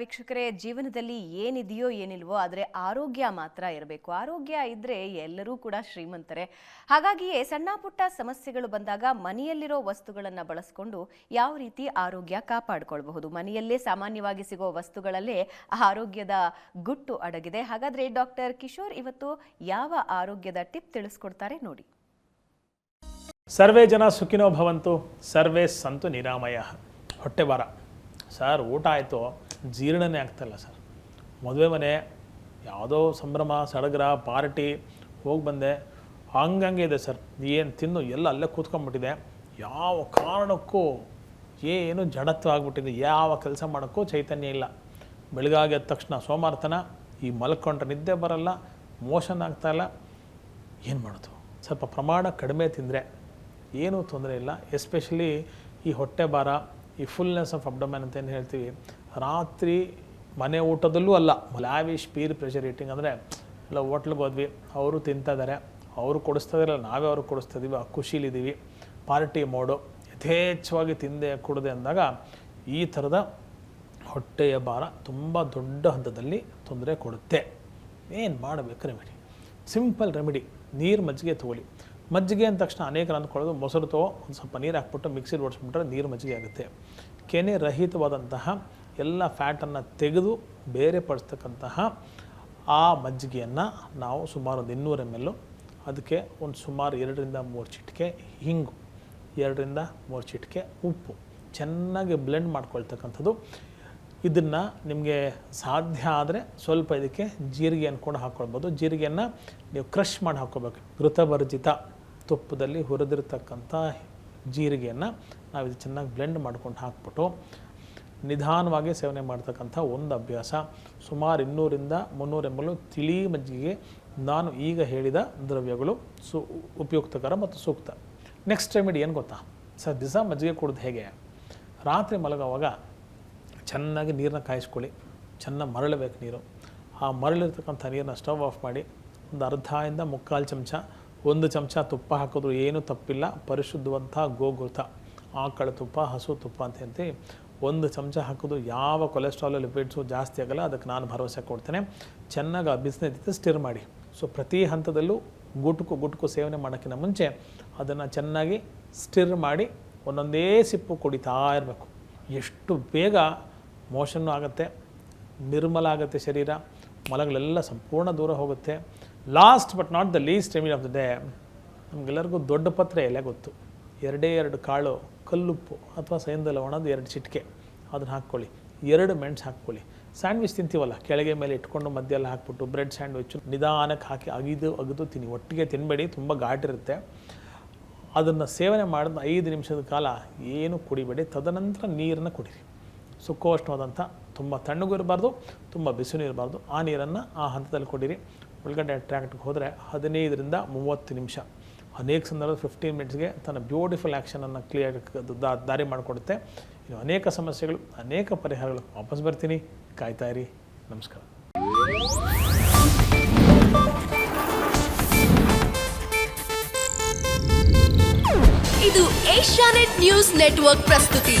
ವೀಕ್ಷಕರೇ, ಜೀವನದಲ್ಲಿ ಏನಿದೆಯೋ ಏನಿಲ್ವೋ ಆದರೆ ಆರೋಗ್ಯ ಮಾತ್ರ ಇರಬೇಕು. ಆರೋಗ್ಯ ಇದ್ರೆ ಎಲ್ಲರೂ ಕೂಡ ಶ್ರೀಮಂತರೆ. ಹಾಗಾಗಿಯೇ ಸಣ್ಣ ಪುಟ್ಟ ಸಮಸ್ಯೆಗಳು ಬಂದಾಗ ಮನೆಯಲ್ಲಿರೋ ವಸ್ತುಗಳನ್ನು ಬಳಸ್ಕೊಂಡು ಯಾವ ರೀತಿ ಆರೋಗ್ಯ ಕಾಪಾಡಿಕೊಳ್ಬಹುದು? ಮನೆಯಲ್ಲೇ ಸಾಮಾನ್ಯವಾಗಿ ಸಿಗೋ ವಸ್ತುಗಳಲ್ಲೇ ಆರೋಗ್ಯದ ಗುಟ್ಟು ಅಡಗಿದೆ. ಹಾಗಾದ್ರೆ ಡಾಕ್ಟರ್ ಕಿಶೋರ್ ಇವತ್ತು ಯಾವ ಆರೋಗ್ಯದ ಟಿಪ್ ತಿಳಿಸ್ಕೊಡ್ತಾರೆ ನೋಡಿ. ಸರ್ವೇ ಜನ ಸುಖಿನೋ ಭವಂತು, ಸರ್ವೇ ಸಂತು ನಿರಾಮಯ. ಹೊಟ್ಟೆ ಬಾರ ಸರ್, ಊಟ ಆಯಿತು. ಜೀರ್ಣನೇ ಆಗ್ತಾಯಿಲ್ಲ ಸರ್. ಮದುವೆ ಮನೆ ಯಾವುದೋ ಸಂಭ್ರಮ, ಸಡಗರ, ಪಾರ್ಟಿ ಹೋಗಿ ಬಂದೆ. ಹಂಗಂಗೆ ಇದೆ ಸರ್. ಏನು ತಿನ್ನು, ಎಲ್ಲ ಅಲ್ಲೇ ಕೂತ್ಕೊಂಡ್ಬಿಟ್ಟಿದೆ ಯಾವ ಕಾರಣಕ್ಕೂ ಏನು ಜಡತ್ವ ಆಗಿಬಿಟ್ಟಿದೆ. ಯಾವ ಕೆಲಸ ಮಾಡೋಕ್ಕೂ ಚೈತನ್ಯ ಇಲ್ಲ. ಬೆಳಗಾಗಿ ಎದ್ದ ತಕ್ಷಣ ಸೋಮಾರ್ತನ, ಈ ಮಲ್ಕೊಂಡ್ರೆ ನಿದ್ದೆ ಬರಲ್ಲ, ಮೋಷನ್ ಆಗ್ತಾಯಿಲ್ಲ ಏನು ಮಾಡೋದು? ಸ್ವಲ್ಪ ಪ್ರಮಾಣ ಕಡಿಮೆ ತಿಂದರೆ ಏನೂ ತೊಂದರೆ ಇಲ್ಲ. ಎಸ್ಪೆಷಲಿ ಈ ಹೊಟ್ಟೆ ಭಾರ, ಈ ಫುಲ್ನೆಸ್ ಆಫ್ ಅಬ್ಡಮನ್ ಅಂತ ಏನು ಹೇಳ್ತೀವಿ. ರಾತ್ರಿ ಮನೆ ಊಟದಲ್ಲೂ ಅಲ್ಲ ಲ್ಯಾವಿಶ್ ಪೀರ್ ಪ್ರೆಷರ್ ಈಟಿಂಗ್ ಅಂದರೆ, ಎಲ್ಲ ಹೋಟ್ಲಿಗೆ ಹೋದ್ವಿ, ಅವರು ತಿಂತಾ ಇದ್ದಾರೆ ಅವರು ಕೊಡಿಸ್ತಾ ಇದಾರಲ್ಲ ನಾವೇ ಅವ್ರಿಗೆ ಕೊಡಿಸ್ತಾ ಇದೀವಿ ಆ ಖುಷಿಲಿದ್ದೀವಿ ಪಾರ್ಟಿ ಮೋಡು ಯಥೇಚ್ಛವಾಗಿ ತಿಂದೆ, ಕುಡ್ದೆ ಅಂದಾಗ ಈ ಥರದ ಹೊಟ್ಟೆಯ ಭಾರ ತುಂಬ ದೊಡ್ಡ ಹಂತದಲ್ಲಿ ತೊಂದರೆ ಕೊಡುತ್ತೆ. ಏನು ಮಾಡಬೇಕು ರೆಮಿಡಿ ಸಿಂಪಲ್ ರೆಮಿಡಿ ನೀರು ಮಜ್ಜಿಗೆ ತೊಗೊಳ್ಳಿ. ಮಜ್ಜಿಗೆ ಅಂದ ತಕ್ಷಣ ಅನೇಕರು ಅಂದ್ಕೊಳ್ಳೋದು ಮೊಸರು ತಗೋ, ಒಂದು ಸ್ವಲ್ಪ ನೀರು ಹಾಕ್ಬಿಟ್ಟು ಮಿಕ್ಸಿಲಿ ಓಡಿಸ್ಬಿಟ್ರೆ ನೀರು ಮಜ್ಜಿಗೆ ಆಗುತ್ತೆ. ಕೆನೆ ರಹಿತವಾದಂತಹ ಎಲ್ಲ ಫ್ಯಾಟನ್ನು ತೆಗೆದು ಬೇರೆಪಡಿಸ್ತಕ್ಕಂತಹ ಆ ಮಜ್ಜಿಗೆಯನ್ನು ನಾವು ಸುಮಾರು ಒಂದು ಇನ್ನೂರ ಎಂ ಎಲ್ಲು ಅದಕ್ಕೆ ಒಂದು ಸುಮಾರು ಎರಡರಿಂದ ಮೂರು ಚಿಟಿಕೆ ಹಿಂಗು, ಎರಡರಿಂದ ಮೂರು ಚಿಟಿಕೆ ಉಪ್ಪು. ಚೆನ್ನಾಗಿ ಬ್ಲೆಂಡ್ ಮಾಡ್ಕೊಳ್ತಕ್ಕಂಥದ್ದು. ಇದನ್ನು ನಿಮಗೆ ಸಾಧ್ಯ ಆದರೆ ಸ್ವಲ್ಪ ಇದಕ್ಕೆ ಜೀರಿಗೆಯನ್ನು ಕೂಡ ಹಾಕ್ಕೊಳ್ಬೋದು ಜೀರಿಗೆಯನ್ನು ನೀವು ಕ್ರಷ್ ಮಾಡಿ ಹಾಕ್ಕೋಬೇಕು ಘೃತಭರ್ಜಿತ ತುಪ್ಪದಲ್ಲಿ ಹುರಿದಿರ್ತಕ್ಕಂಥ ಜೀರಿಗೆಯನ್ನು ನಾವು ಇದು ಚೆನ್ನಾಗಿ ಬ್ಲೆಂಡ್ ಮಾಡ್ಕೊಂಡು ಹಾಕ್ಬಿಟ್ಟು ನಿಧಾನವಾಗಿ ಸೇವನೆ ಮಾಡ್ತಕ್ಕಂಥ ಒಂದು ಅಭ್ಯಾಸ. ಸುಮಾರು ಇನ್ನೂರಿಂದ ಮುನ್ನೂರು ಎಂಬಲು ತಿಳಿ ಮಜ್ಜಿಗೆ ನಾನು ಈಗ ಹೇಳಿದ ದ್ರವ್ಯಗಳು ಸು, ಉಪಯುಕ್ತಕರ ಮತ್ತು ಸೂಕ್ತ. ನೆಕ್ಸ್ಟ್ ರೆಮಿಡಿ ಏನು ಗೊತ್ತಾ? ಸರ್ ದಿವಸ ಮಜ್ಜಿಗೆ ಕುಡಿದು ಹೇಗೆ? ರಾತ್ರಿ ಮಲಗುವಾಗ ಚೆನ್ನಾಗಿ ನೀರನ್ನ ಕಾಯಿಸ್ಕೊಳ್ಳಿ. ಚೆನ್ನಾಗಿ ಮರಳಬೇಕು ನೀರು. ಆ ಮರಳಿರ್ತಕ್ಕಂಥ ನೀರನ್ನ ಸ್ಟವ್ ಆಫ್ ಮಾಡಿ ಒಂದು ಅರ್ಧದಿಂದ ಮುಕ್ಕಾಲು ಚಮಚ, ಒಂದು ಚಮಚ ತುಪ್ಪ ಹಾಕಿದ್ರು ಏನೂ ತಪ್ಪಿಲ್ಲ. ಪರಿಶುದ್ಧವಂಥ ಗೋಘೃತ ಆಕಳ ತುಪ್ಪ, ಹಸು ತುಪ್ಪ ಅಂತ ಹೇಳ್ತೀವಿ ಒಂದು ಚಮಚ ಹಾಕೋದು ಯಾವ ಕೊಲೆಸ್ಟ್ರಾಲ್ ಲಿಪಿಡ್ಸು ಜಾಸ್ತಿ ಆಗಲ್ಲ, ಅದಕ್ಕೆ ನಾನು ಭರವಸೆ ಕೊಡ್ತೇನೆ. ಚೆನ್ನಾಗಿ ಆ ಸ್ಟಿರ್ ಮಾಡಿ. ಸೊ ಪ್ರತಿ ಹಂತದಲ್ಲೂ ಗುಟ್ಕು ಗುಟ್ಕು ಸೇವನೆ ಮಾಡೋಕ್ಕಿಂತ ಮುಂಚೆ ಅದನ್ನು ಚೆನ್ನಾಗಿ ಸ್ಟಿರ್ ಮಾಡಿ, ಒಂದೊಂದೇ ಸಿಪ್ಪು ಕುಡಿತಾ ಇರಬೇಕು. ಎಷ್ಟು ಬೇಗ ಮೋಷನ್ನು ಆಗುತ್ತೆ, ನಿರ್ಮಲ ಆಗುತ್ತೆ ಶರೀರ ಮಲಗಳೆಲ್ಲ ಸಂಪೂರ್ಣ ದೂರ ಹೋಗುತ್ತೆ. Last but not the least Emmy of the day ನಮಗೆಲ್ಲರಿಗೂ ದೊಡ್ಡ ಪತ್ರೆ ಎಲೆ ಗೊತ್ತು. ಎರಡೇ ಎರಡು ಕಾಳು ಕಲ್ಲುಪ್ಪು ಅಥವಾ ಸೈಂದ ಲವಣದ ಎರಡು ಚಿಟಿಕೆ. ಅದನ್ನು ಹಾಕ್ಕೊಳ್ಳಿ. ಎರಡು ಮೆಣಸು ಹಾಕ್ಕೊಳ್ಳಿ. ಸ್ಯಾಂಡ್ವಿಚ್ ತಿಂತೀವಲ್ಲ, ಕೆಳಗೆ ಮೇಲೆ ಇಟ್ಕೊಂಡು ಮಧ್ಯೆಲ್ಲ ಹಾಕ್ಬಿಟ್ಟು ಬ್ರೆಡ್ ಸ್ಯಾಂಡ್ವಿಚ್ಚು ನಿಧಾನಕ್ಕೆ ಹಾಕಿ ಅಗಿದು ಅಗಿದು ತಿನ್ನಿ. ಒಟ್ಟಿಗೆ ತಿನ್ನಬೇಡಿ ತುಂಬ ಘಾಟಿರುತ್ತೆ. ಅದನ್ನು ಸೇವನೆ ಮಾಡಿದ ಐದು ನಿಮಿಷದ ಕಾಲ ಏನು ಕುಡಿಬೇಡಿ, ತದನಂತರ ನೀರನ್ನು ಕುಡಿರಿ. ಸುಖೋಷ್ಣವಾದಂಥ ತುಂಬ ತಣ್ಣಗೂ ಇರಬಾರ್ದು, ತುಂಬ ಬಿಸಿನೂ ಇರಬಾರ್ದು. ಆ ನೀರನ್ನು ಆ ಹಂತದಲ್ಲಿ ಕೊಡಿರಿ. ಒಳಗಡೆ ಟ್ರ್ಯಾಕ್ಟ್ಗೆ ಹೋದರೆ ಹದಿನೈದರಿಂದ ಮೂವತ್ತು ನಿಮಿಷ. ಅನೇಕ ಸಂದರ್ಭ ಫಿಫ್ಟೀನ್ ಮಿನಿಟ್ಸ್ಗೆ ತನ್ನ ಬ್ಯೂಟಿಫುಲ್ ಆ್ಯಕ್ಷನನ್ನು ಕ್ಲಿಯರ್ ದಾರಿ ಮಾಡಿಕೊಡುತ್ತೆ. ಇನ್ನು ಅನೇಕ ಸಮಸ್ಯೆಗಳು, ಅನೇಕ ಪರಿಹಾರಗಳು ವಾಪಸ್ ಬರ್ತೀನಿ. ಕಾಯ್ತಾ ಇರಿ. ನಮಸ್ಕಾರ. ಇದು ಏಷ್ಯಾನೆಟ್ ನ್ಯೂಸ್ ನೆಟ್ವರ್ಕ್ ಪ್ರಸ್ತುತಿ.